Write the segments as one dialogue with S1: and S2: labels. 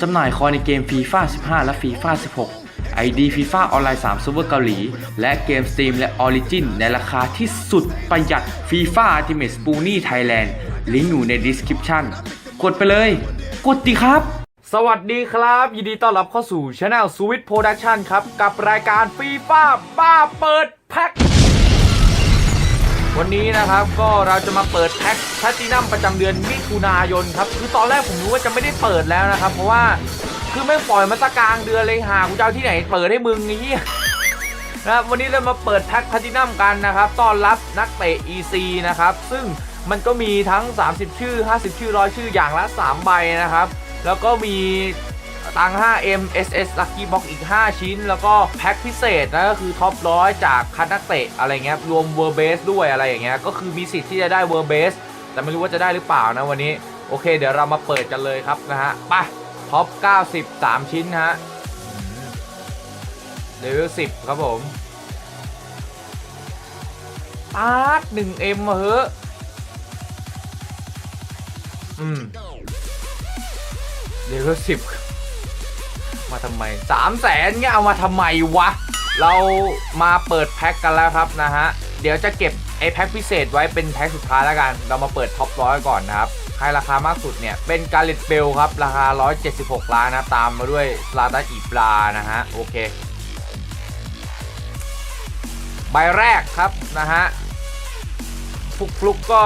S1: จำหน่ายคอยในเกม FIFA 15 และ FIFA 16 ID FIFA ออนไลน์3ซูเปอร์เกาหลี และเกม Steam และ Origin ในราคาที่สุดประหยัด FIFA Ultimate Spoonie Thailand ลิงก์อยู่ใน description กดไปเลย กดดีครับ
S2: สวัสดีครับ ยินดีต้อนรับเข้าสู่ช anel Switch Production ครับ กับรายการฟีฟ่าบ้าเปิดแพ็ค วันนี้นะครับก็เราจะมาเปิดแพ็คแพลตินัมประจำเดือนมิถุนายนครับคือตอนแรกผมรู้ว่าจะไม่ได้เปิดแล้วนะครับ เพราะว่าคือไม่ปล่อยมาตะกลางเดือนเลยหากูจะเอาที่ไหนเปิดให้มึงไอ้เหี้นะครับวันนี้เรามาเปิดแพ็คแพลตินัมกันนะครับต้อนรับนักเตะ EC นะครับซึ่งมันก็มีทั้ง 30 ชื่อ 50 ชื่อร้อยชื่ออย่างละ 3 ใบนะครับ แล้วก็มี ตังค์ 5M SS Lucky Box อีก 5 ชิ้น แล้วก็แพ็คพิเศษนะก็คือท็อปร้อยจากคัดนักเตะอะไรเงี้ยรวมเวอร์เบสด้วยอะไรอย่างเงี้ยก็คือมีสิทธิ์ที่จะได้เวอร์เบสแต่ไม่รู้ว่าจะได้หรือเปล่านะวันนี้ โอเค เดี๋ยวเรามาเปิดกันเลยครับนะฮะไปท็อป90 3ชิ้นฮะเลเวล10 ครับผมปาร์ตหนึ่งเอ็มเฮ้ออืมเลเวลสิบ มาทำไมสามแสนเงี้ยเอามาทำไมวะ เรามาเปิดแพ็คกันแล้วครับนะฮะ เดี๋ยวจะเก็บไอ้แพ็คพิเศษไว้เป็นแพ็คสุดท้ายแล้วกัน เรามาเปิดท็อปร้อยก่อนนะครับใครราคามากสุดเนี่ย เป็นกาลิตเบลครับ ราคา 176 ล้านนะ ตามมาด้วยสลาตันอีปลานะฮะ โอเค ใบแรกครับนะฮะฟลุกฟลุกก็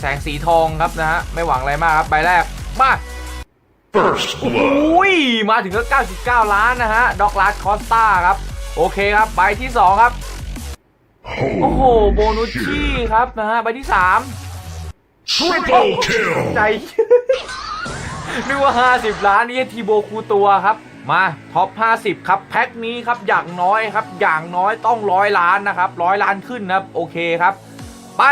S2: แสงสีทองครับนะฮะ ไม่หวังอะไรมากครับ ใบแรกมา
S3: First
S2: โอ้
S3: blood.
S2: ยมาถึงก็ 99 ล้านนะฮะ ด็อกลาสคอสตาครับ โอเคครับ ใบที่ 2 ครับ โอ้โห โบนุชชี่ครับนะฮะ ใบที่ 3
S3: Triple kill.
S2: ใจนึกว่า 50 ล้านนี่ทีโบคูตัวครับ มาท็อป 50 ครับ แพ็คนี้ครับ อย่างน้อยครับ อย่างน้อยต้องร้อยล้านนะครับร้อยล้านขึ้นนะครับ โอเคครับ ไป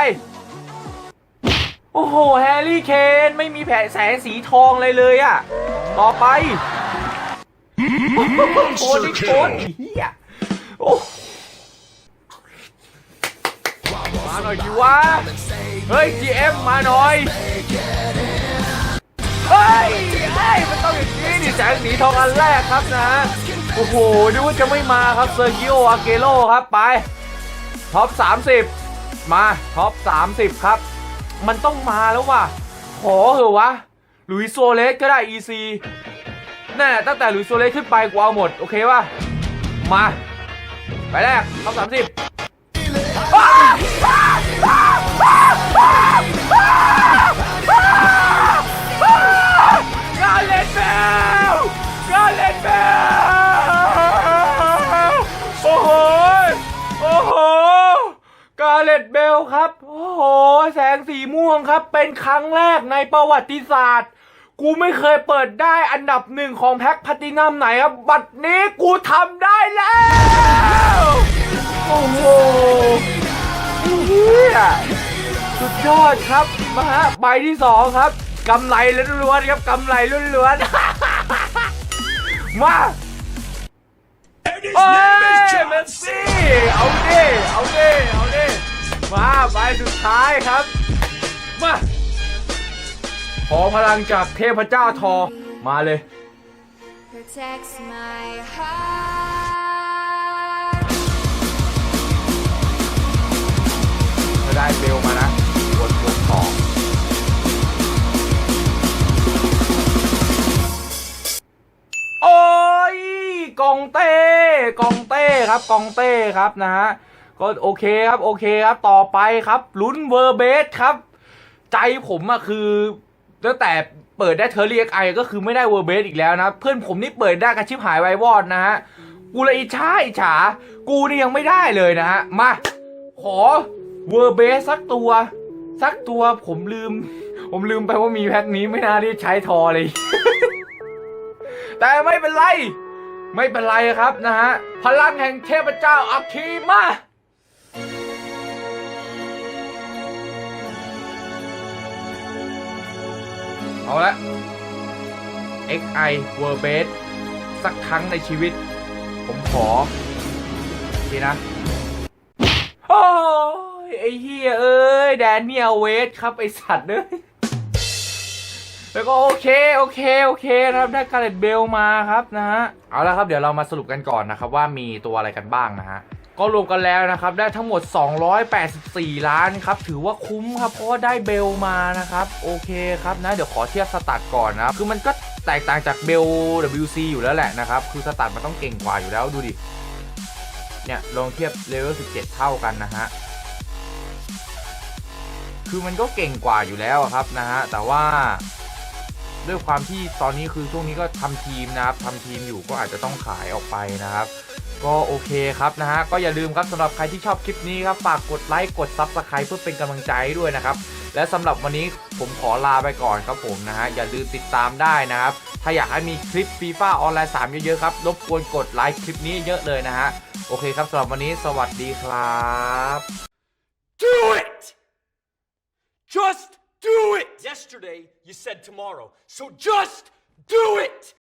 S2: โอ้โห แฮร์รี่เคนไม่มีแผลแสงสีทองเลยเลยอะต่อไปโอ้
S3: ช
S2: โคตรเหี้ยโอ้มาหน่อยดิวะ เฮ้ย GM มาหน่อย เฮ้ยเฮ้ยมันต้องอย่างนี้นี่แสงสีทองอันแรกครับนะ โอ้โหนึกว่าจะไม่มาครับเซอร์กิโออาเกโลครับไป ท็อป 30 มา ท็อป 30 ครับ มันต้องมาแล้วว่ะ ขอเหอะวะ หลุยโซเลสก็ได้ EC นั่นแหละตั้งแต่หลุยโซเลสขึ้นไปกูเอาหมด โอเคป่ะ มา ไปแรกท็อป30 เลตเบลครับ โอ้โห แสงสีม่วงครับ เป็นครั้งแรกในประวัติศาสตร์ กูไม่เคยเปิดได้อันดับหนึ่งของแพ็คพัตินัมไหนครับ บัดนี้กูทำได้แล้ว โอ้โหเฮียสุดยอดครับ มาฮะ ใบที่สองครับ กำไรล้วนๆครับ กำไรล้วนๆ มา
S3: And his
S2: โอ้ย
S3: name
S2: เม
S3: is
S2: ส
S3: John
S2: ซี่
S3: Cena.
S2: เอาดิเอาดิเอาดิ มาใบสุดท้ายครับ มาขอพลังจากเทพเจ้าทอมาเลย
S4: protects my heart.
S2: ถ้าได้เบลมานะกดกดสองโอ้ยกองเต้กองเต้ครับกองเต้ครับนะฮะ ก็โอเคครับโอเคครับต่อไปครับลุ้นเวอร์เบสครับ ใจผมอะคือตั้งแต่เปิดได้เทอร์เรียกไอก็คือไม่ได้เวอร์เบสอีกแล้วนะ เพื่อนผมนี่เปิดได้กระชิบหายไววอดนะฮะกูเลยอิจฉาอิจฉากูนี่ยังไม่ได้เลยนะฮะมาขอเวอร์เบสสักตัว สักตัวผมลืม ผมลืมไปว่ามีแพ็คนี้ไม่น่าที่ใช้ทอเลย แต่ไม่เป็นไร ไม่เป็นไรครับนะฮะ พลังแห่งเทพเจ้าอัคคีมา เอาละ XI w o r b a s สักครั้งในชีวิต ผมขอโอเคนะ โอ้ย ไอ้เฮียเอ้ย แดนเนียเวสครับ ไอสัตว์เอ้ยแล้วก็โอเค โอเค โอเคนะครับ ได้การ์เล็ตเบลมาครับนะฮะ เอาละครับ เดี๋ยวเรามาสรุปกันก่อนนะครับ ว่ามีตัวอะไรกันบ้างนะฮะ ก็รวมกันแล้วนะครับ ได้ทั้งหมด 284 ล้านครับ ถือว่าคุ้มครับ เพราะว่าได้เบลมานะครับ โอเคครับนะ เดี๋ยวขอเทียบสตัทก่อนนะครับคือมันก็แตกต่างจากเบล WC อยู่แล้วแหละนะครับ คือสตัทมันต้องเก่งกว่าอยู่แล้วดูดิ เนี่ย ลองเทียบเลเวล 17 เท่ากันนะฮะ คือมันก็เก่งกว่าอยู่แล้วครับนะฮะ แต่ว่าด้วยความที่ตอนนี้คือช่วงนี้ก็ทำทีมนะครับทำทีมอยู่ก็อาจจะต้องขายออกไปนะครับ ก็โอเคครับนะฮะก็อย่าลืมครับสำหรับใครที่ชอบคลิปนี้ครับฝากกดไลค์กดซับสไคร b e เพื่อเป็นกำลังใจใด้วยนะครับและสำหรับวันนี้ผมขอลาไปก่อนครับผมนะฮะอย่าลืมติดตามได้นะครับ ถ้าอยากให้มีคลิปฟีฟ่าออนไลน์3เยอะๆครับรบกวนกดไลค์คลิปนี้เยอะเลยนะฮะโอเคครับสำหรับวันนี้สวัสดีครับ
S5: Do it! Just do it! Yesterday, you said tomorrow. So just do it!